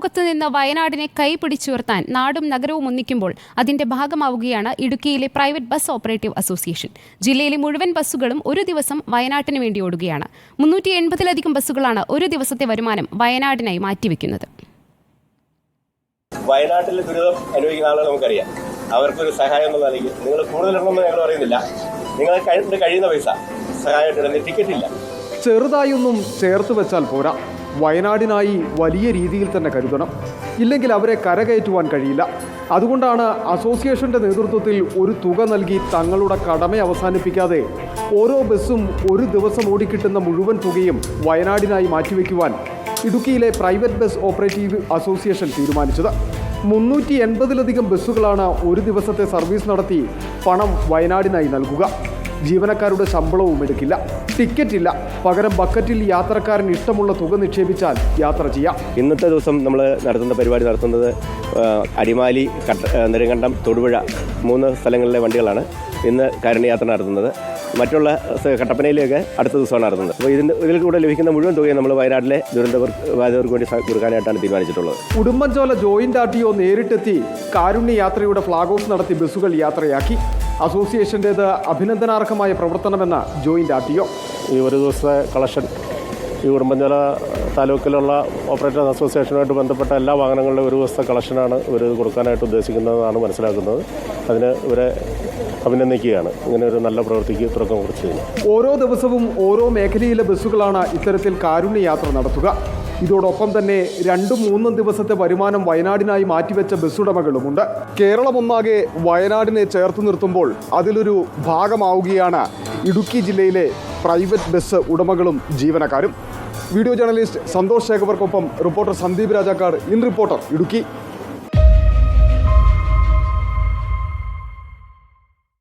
വെള്ളപ്പൊക്കത്ത് നിന്ന് വയനാടിനെ കൈപിടിച്ചുയർത്താൻ നാടും നഗരവും ഒന്നിക്കുമ്പോൾ അതിന്റെ ഭാഗമാവുകയാണ് ഇടുക്കിയിലെ പ്രൈവറ്റ് ബസ് ഓപ്പറേറ്റീവ് അസോസിയേഷൻ. ജില്ലയിലെ മുഴുവൻ ബസ്സുകളും ഒരു ദിവസം വയനാട്ടിന് വേണ്ടി ഓടുകയാണ്. മുന്നൂറ്റി എൺപതിലധികം ബസ്സുകളാണ് ഒരു ദിവസത്തെ വരുമാനം വയനാടിനായി മാറ്റിവെക്കുന്നത്. വയനാട്ടിലെ ദുരിതം അനുഭവിക്കുന്ന ആളുകൾ നമുക്കറിയാം. അവർക്കൊരു സഹായം എന്നുള്ള നിലയ്ക്ക് നിങ്ങൾ കൂടുതലുണ്ടെന്ന് ഞങ്ങൾ പറയുന്നില്ല. നിങ്ങൾ കഴി- കഴിയുന്ന പൈസ സഹായമായിട്ട് ടിക്കറ്റ് ഇല്ല. ചെറുതായൊന്നും ചേർത്ത് വെച്ചാൽ പോരാ. വയനാടിനായി വലിയ രീതിയിൽ തന്നെ കരുതണം. ഇല്ലെങ്കിൽ അവരെ കരകയറ്റുവാൻ കഴിയില്ല. അതുകൊണ്ടാണ് അസോസിയേഷന്റെ നേതൃത്വത്തിൽ ഒരു തുക നൽകി തങ്ങളുടെ കടമ അവസാനിപ്പിക്കാതെ ഓരോ ബസ്സും ഒരു ദിവസം ഓടിക്കിട്ടുന്ന മുഴുവൻ തുകയും വയനാടിനായി മാറ്റിവെക്കുവാൻ ഇടുക്കിയിലെ പ്രൈവറ്റ് ബസ് ഓപ്പറേറ്റീവ് അസോസിയേഷൻ തീരുമാനിച്ചത്. മുന്നൂറ്റി എൺപതിലധികം ബസ്സുകളാണ് ഒരു ദിവസത്തെ സർവീസ് നടത്തി പണം വയനാടിനായി നൽകുക. ജീവനക്കാരുടെ ശമ്പളവും എടുക്കില്ല. ടിക്കറ്റ് ഇല്ല. പകരം ബക്കറ്റിൽ യാത്രക്കാരൻ ഇഷ്ടമുള്ള തുക നിക്ഷേപിച്ചാൽ യാത്ര ചെയ്യാം. ഇന്നത്തെ ദിവസം നമ്മൾ നടത്തുന്ന പരിപാടി നടത്തുന്നത് അടിമാലി കട്ട നെടുങ്കണ്ടം തൊടുപുഴ മൂന്ന് സ്ഥലങ്ങളിലെ വണ്ടികളാണ് ഇന്ന് കാരുണ്യയാത്ര നടത്തുന്നത്. മറ്റുള്ള കട്ടപ്പനയിലേക്ക് അടുത്ത ദിവസമാണ് നടത്തുന്നത്. അപ്പോൾ ഇതിന്റെ ഇതിൽ കൂടെ ലഭിക്കുന്ന മുഴുവൻ തുകയും നമ്മൾ വയനാട്ടിലെ ദുരന്ത ബാധിതർക്ക് വേണ്ടി കൊടുക്കാനായിട്ടാണ് തീരുമാനിച്ചിട്ടുള്ളത്. Udumbanchola joint R T O നേരിട്ടെത്തി കാരുണ്യ യാത്രയുടെ ഫ്ളാഗ് ഓഫ് നടത്തി ബസ്സുകൾ യാത്രയാക്കി. അസോസിയേഷന്റേത് അഭിനന്ദനാർഹമായ പ്രവർത്തനമെന്ന ജോയിന്റ് ആർ ടി ഒ ഈ ഒരു ദിവസത്തെ കളക്ഷൻ ഈ ഉടുമ്പൻചോല താലൂക്കിലുള്ള ഓപ്പറേറ്റേഴ്സ് അസോസിയേഷനുമായിട്ട് ബന്ധപ്പെട്ട എല്ലാ വാഹനങ്ങളുടെയും ഒരു ദിവസത്തെ കളക്ഷനാണ് ഇവർ കൊടുക്കാനായിട്ട് ഉദ്ദേശിക്കുന്നതെന്നാണ് മനസ്സിലാക്കുന്നത്. അതിന് ഇവരെ അഭിനന്ദിക്കുകയാണ്. ഇങ്ങനെ ഒരു നല്ല പ്രവൃത്തിക്ക് തുടക്കം കുറിച്ചതിന് ഓരോ ദിവസവും ഓരോ മേഖലയിലെ ബസ്സുകളാണ് ഇത്തരത്തിൽ കാരുണ്യ യാത്ര നടത്തുക. ഇതോടൊപ്പം തന്നെ രണ്ടും മൂന്നും ദിവസത്തെ വരുമാനം വയനാടിനായി മാറ്റിവെച്ച ബസ്സുടമകളുമുണ്ട്. കേരളമൊന്നാകെ വയനാടിനെ ചേർത്ത് നിർത്തുമ്പോൾ അതിലൊരു ഭാഗമാവുകയാണ് ഇടുക്കി ജില്ലയിലെ പ്രൈവറ്റ് ബസ് ഉടമകളും ജീവനക്കാരും. Video journalist Santhosh ശേഖവർക്കൊപ്പം reporter Sandeep Rajakkad. In reporter Idukki.